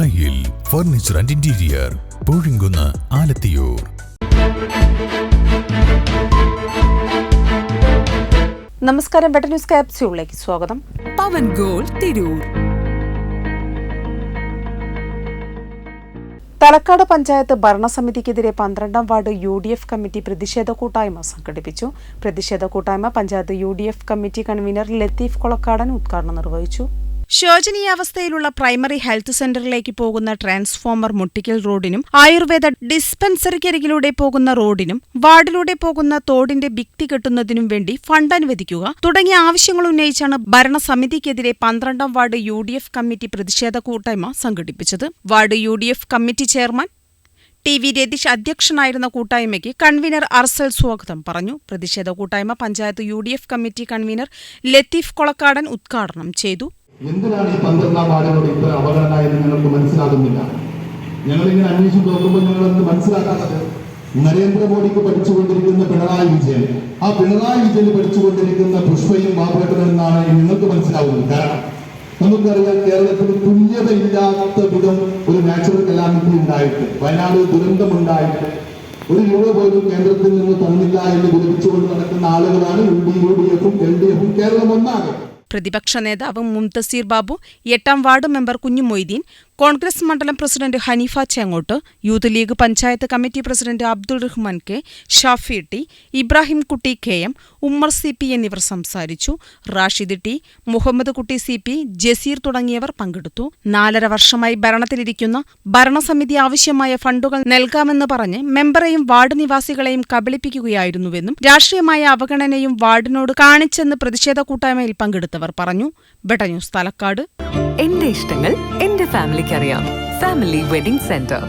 ദായിൽ furniture and interior Poozhinkunnu Alathiyur. നമസ്കാരം better news ക്യാപ്സ്യൂളിലേക്ക് സ്വാഗതം. പവൻ ഗോൾ തിരൂർ. തലക്കാട് പഞ്ചായത്ത് ഭരണസമിതിക്കെതിരെ പന്ത്രണ്ടാം ward U D F committee പ്രതിഷേധ കൂട്ടായ്മ സംഘടിപ്പിച്ചു. പ്രതിഷേധ കൂട്ടായ്മ panchayat U D F committee convener Latheef Kolakkadan ഉദ്ഘാടനം നിർവഹിച്ചു. ശോചനീയാവസ്ഥയിലുള്ള പ്രൈമറി ഹെൽത്ത് സെന്ററിലേക്ക് പോകുന്ന ട്രാൻസ്ഫോമർ മുട്ടിക്കൽ റോഡിനും ആയുർവേദ ഡിസ്പെൻസറിക്കരികിലൂടെ പോകുന്ന റോഡിനും വാർഡിലൂടെ പോകുന്ന തോടിന്റെ ഭിക്തി കെട്ടുന്നതിനും വേണ്ടി ഫണ്ട് അനുവദിക്കുക. തുടങ്ങിയ ആവശ്യങ്ങൾ ഉന്നയിച്ചാണ് ഭരണസമിതിക്കെതിരെ പന്ത്രണ്ടാം വാർഡ് യു കമ്മിറ്റി പ്രതിഷേധ കൂട്ടായ്മ സംഘടിപ്പിച്ചത്. Ward U committee chairman T V Ratheesh അധ്യക്ഷനായിരുന്ന കൂട്ടായ്മയ്ക്ക് കൺവീനർ അർസൽ സ്വാഗതം പറഞ്ഞു. പ്രതിഷേധ കൂട്ടായ്മ panchayat U committee convener Latheef Kolakkadan ഉദ്ഘാടനം ചെയ്തു. എന്തിനാണ് ഈ പന്ത്രണ്ടാം വാർഡിനോട് ഇത്ര അവഗണന എന്ന് ഞങ്ങൾക്ക് മനസ്സിലാകുന്നില്ല? ഞങ്ങളിങ്ങനെ അന്വേഷിച്ച് നോക്കുമ്പോൾ ഞങ്ങൾ എന്ത് മനസ്സിലാക്കാത്തത്? നരേന്ദ്രമോദിക്ക് പഠിച്ചുകൊണ്ടിരിക്കുന്ന പിണറായി വിജയൻ. ആ പിണറായി വിജയൻ പഠിച്ചുകൊണ്ടിരിക്കുന്ന പുഷ്പയും ബാബുവേട്ടനും എന്നാണ് നിങ്ങൾക്ക് മനസ്സിലാവുന്നത്. കാരണം നമുക്കറിയാം കേരളത്തിൽ തുല്യതയില്ലാത്ത വിധം ഒരു നാച്ചുറൽ കലാമിറ്റി ഉണ്ടായിട്ട് വയനാട് ദുരന്തമുണ്ടായിട്ട് ഒരു രൂപ പോലും കേന്ദ്രത്തിൽ നിന്ന് തന്നില്ല എന്ന് വിലപിച്ചുകൊണ്ട് നടക്കുന്ന ആളുകളാണ് യു ഡി യു ഡി എഫും എൽ ഡി എഫും കേരളം ഒന്നാകെ. പ്രതിപക്ഷ നേതാവ് മുംതസീർ ബാബു എട്ടാം വാർഡ് മെമ്പർ കുഞ്ഞുമൊയ്തീൻ കോൺഗ്രസ് മണ്ഡലം president Haneefa Chengott youth league panchayat committee president Abdul Rahman K Shafi T Ibrahim Kutty K M Ummer C P എന്നിവർ സംസാരിച്ചു. റാഷിദ് ടി മുഹമ്മദ് കുട്ടി സി പി ജസീർ തുടങ്ങിയവർ പങ്കെടുത്തു. നാലര വർഷമായി ഭരണത്തിലിരിക്കുന്ന ഭരണസമിതി ആവശ്യമായ ഫണ്ടുകൾ നൽകാമെന്ന് പറഞ്ഞ് മെമ്പറെയും വാർഡ് നിവാസികളെയും കബളിപ്പിക്കുകയായിരുന്നുവെന്നും രാഷ്ട്രീയമായ അവഗണനയും വാർഡിനോട് കാണിച്ചെന്ന് പ്രതിഷേധ കൂട്ടായ്മയിൽ പങ്കെടുത്തവർ പറഞ്ഞു. ബെട്ട ന്യൂസ് തലക്കാട്. എന്റെ ഇഷ്ടങ്ങൾ എന്റെ ഫാമിലിക്ക് അറിയാം ഫാമിലി വെഡിംഗ് സെന്റർ